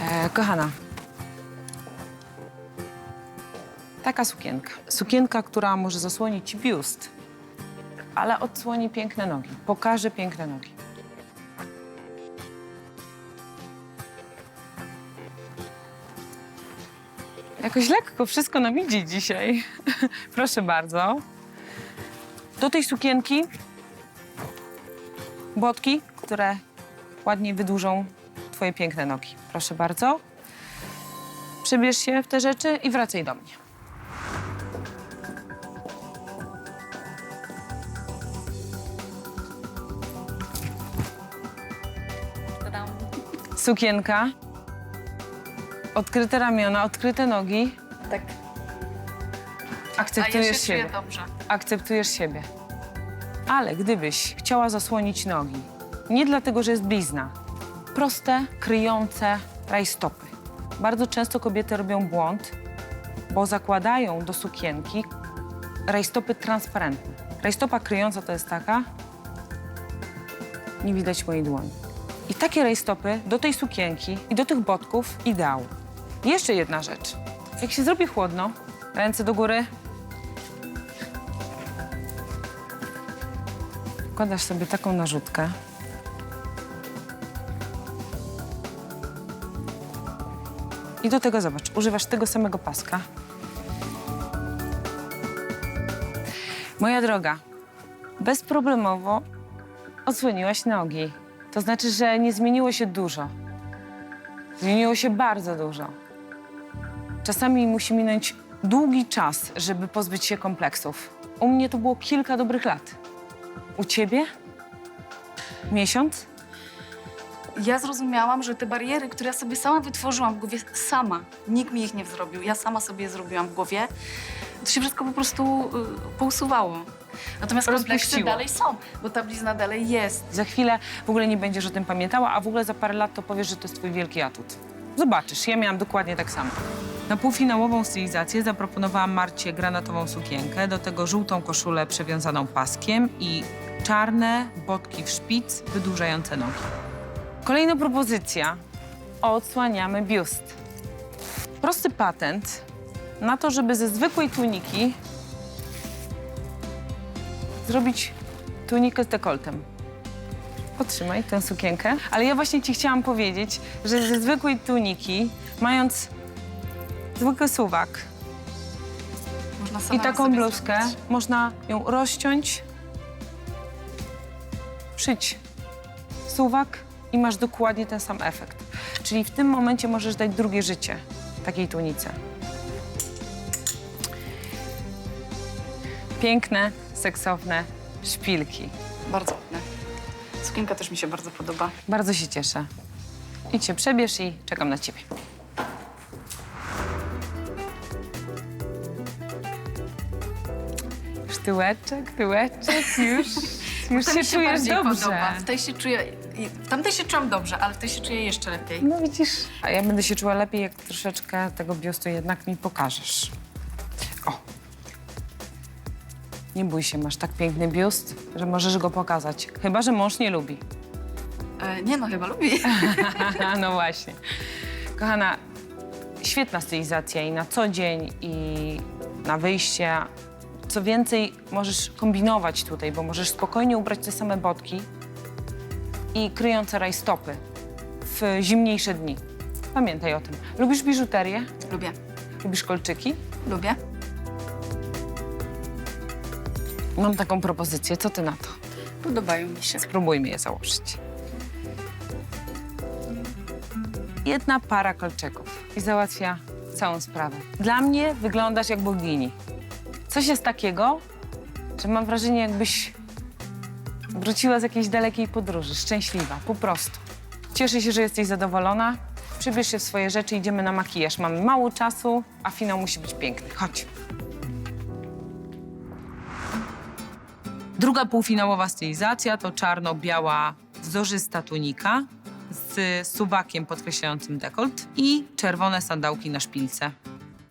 E, kochana. Taka sukienka. Sukienka, która może zasłonić ci biust, ale odsłoni piękne nogi. Pokaże piękne nogi. Jakoś lekko wszystko nam idzie dzisiaj. Proszę bardzo. Do tej sukienki botki, które ładniej wydłużą twoje piękne nogi. Proszę bardzo. Przebierz się w te rzeczy i wracaj do mnie. Sukienka, odkryte ramiona, odkryte nogi. Tak. A ja Akceptujesz się czuję siebie. dobrze. Akceptujesz siebie. Ale gdybyś chciała zasłonić nogi, nie dlatego, że jest blizna, proste, kryjące rajstopy. Bardzo często kobiety robią błąd, bo zakładają do sukienki rajstopy transparentne. Rajstopa kryjąca to jest taka, nie widać mojej dłoni. I takie rajstopy do tej sukienki i do tych botków ideał. Jeszcze jedna rzecz. Jak się zrobi chłodno, ręce do góry, Wkładasz sobie taką narzutkę. I do tego zobacz, używasz tego samego paska. Moja droga, bezproblemowo odsłoniłaś nogi. To znaczy, że nie zmieniło się dużo. Zmieniło się bardzo dużo. Czasami musi minąć długi czas, żeby pozbyć się kompleksów. U mnie to było kilka dobrych lat. U ciebie? Miesiąc? Ja zrozumiałam, że te bariery, które ja sobie sama wytworzyłam w głowie, sama, nikt mi ich nie zrobił, ja sama sobie je zrobiłam w głowie, to się wszystko po prostu y, pousuwało. Natomiast kompleksy Rozpuściło. dalej są, bo ta blizna dalej jest. Za chwilę w ogóle nie będziesz o tym pamiętała, a w ogóle za parę lat to powiesz, że to jest twój wielki atut. Zobaczysz, ja miałam dokładnie tak samo. Na półfinałową stylizację zaproponowałam Marcie granatową sukienkę, do tego żółtą koszulę przewiązaną paskiem i czarne botki w szpic wydłużające nogi. Kolejna propozycja. Odsłaniamy biust. Prosty patent na to, żeby ze zwykłej tuniki zrobić tunikę z dekoltem. Potrzymaj tę sukienkę. Ale ja właśnie ci chciałam powiedzieć, że ze zwykłej tuniki, mając zwykły suwak i taką bluzkę, można ją rozciąć, szyć suwak i masz dokładnie ten sam efekt. Czyli w tym momencie możesz dać drugie życie takiej tunice. Piękne, seksowne szpilki. Bardzo ładne. Sukienka też mi się bardzo podoba. Bardzo się cieszę. Idź się przebierz i czekam na ciebie. Tyłeczek, tyłeczek, już, już się czujesz dobrze. W tej się czuję, i- tamtej się czułam dobrze, ale w tej się czuję jeszcze lepiej. No widzisz, a ja będę się czuła lepiej, jak troszeczkę tego biustu jednak mi pokażesz. O! Nie bój się, masz tak piękny biust, że możesz go pokazać. Chyba, że mąż nie lubi. E, nie no, chyba lubi. no właśnie. Kochana, świetna stylizacja i na co dzień, i na wyjście. Co więcej, możesz kombinować tutaj, bo możesz spokojnie ubrać te same botki i kryjące rajstopy w zimniejsze dni. Pamiętaj o tym. Lubisz biżuterię? Lubię. Lubisz kolczyki? Lubię. Mam taką propozycję. Co ty na to? Podobają mi się. Spróbujmy je założyć. Jedna para kolczyków i załatwia całą sprawę. Dla mnie wyglądasz jak bogini. Coś jest takiego, że mam wrażenie, jakbyś wróciła z jakiejś dalekiej podróży. Szczęśliwa, po prostu. Cieszę się, że jesteś zadowolona. Przybierz się w swoje rzeczy, idziemy na makijaż. Mamy mało czasu, a finał musi być piękny. Chodź. Druga półfinałowa stylizacja to czarno-biała wzorzysta tunika z suwakiem podkreślającym dekolt i czerwone sandałki na szpilce.